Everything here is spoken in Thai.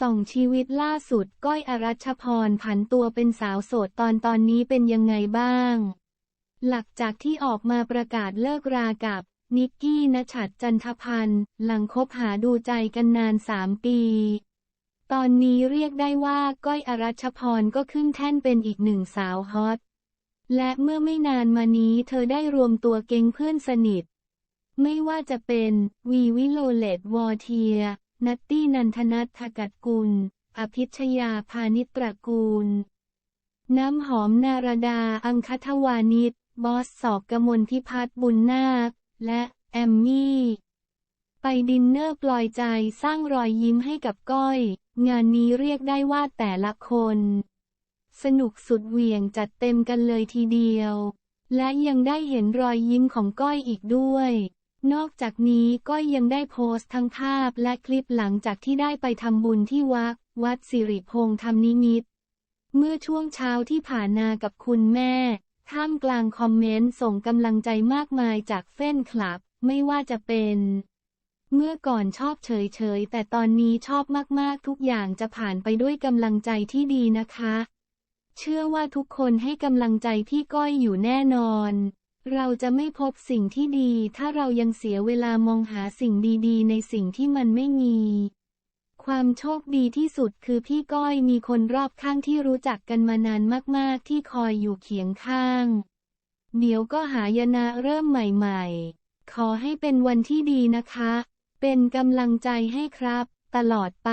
ส่องชีวิตล่าสุด ก้อยอรัชพรผันตัวเป็นสาวโสดตอนตอนนี้เป็นยังไงบ้าง หลังจากที่ออกมาประกาศเลิกรากับนิกกี้นชัดจันทพันธ์หลังคบหาดูใจกันนานสามปี ตอนนี้เรียกได้ว่าก้อยอรัชพรก็ขึ้นแท่นเป็นอีกหนึ่งสาวฮอต และเมื่อไม่นานมานี้เธอได้รวมตัวเก๊งเพื่อนสนิท ไม่ว่าจะเป็นวีวิโลเลตวอเทีย นัตตี้นันทนัทธกัดกุล อภิชยาพานิตรกูล น้ำหอมนารดา อังคทวานิชบอสสอกกมลพิพัฒน์บุญนาค และแอมมี่ ไปดินเนอร์ปลอยใจสร้างรอยยิ้มให้กับก้อย งานนี้เรียกได้ว่าแต่ละคน สนุกสุดเหวี่ยงจัดเต็มกันเลยทีเดียว และยังได้เห็นรอยยิ้มของก้อยอีกด้วย นอกจากนี้ก้อยยังได้โพสต์ทั้งภาพและคลิปหลังจากที่ได้ไปทำบุญที่วัดวัดสิริพงษ์ธรรมนิมิต เมื่อช่วงเช้าที่ผ่านมากับคุณแม่ ท่ามกลางคอมเมนต์ส่งกำลังใจมากมายจากเฟ้นคลับ ไม่ว่าจะเป็น เมื่อก่อนชอบเฉยๆ แต่ตอนนี้ชอบมากๆ ทุกอย่างจะผ่านไปด้วยกำลังใจที่ดีนะคะ เชื่อว่าทุกคนให้กำลังใจพี่ก้อยอยู่แน่นอน เราจะไม่พบสิ่งที่ดี ถ้าเรายังเสียเวลามองหาสิ่งดีๆ ในสิ่งที่มันไม่มี ความโชคดีที่สุดคือพี่ก้อยมีคนรอบข้างที่รู้จักกันมานานมากๆ ที่คอยอยู่เคียงข้าง เดี๋ยวก็หายนะเริ่มใหม่ ๆ ขอให้เป็นวันที่ดีนะคะ เป็นกำลังใจให้ครับ ตลอดไป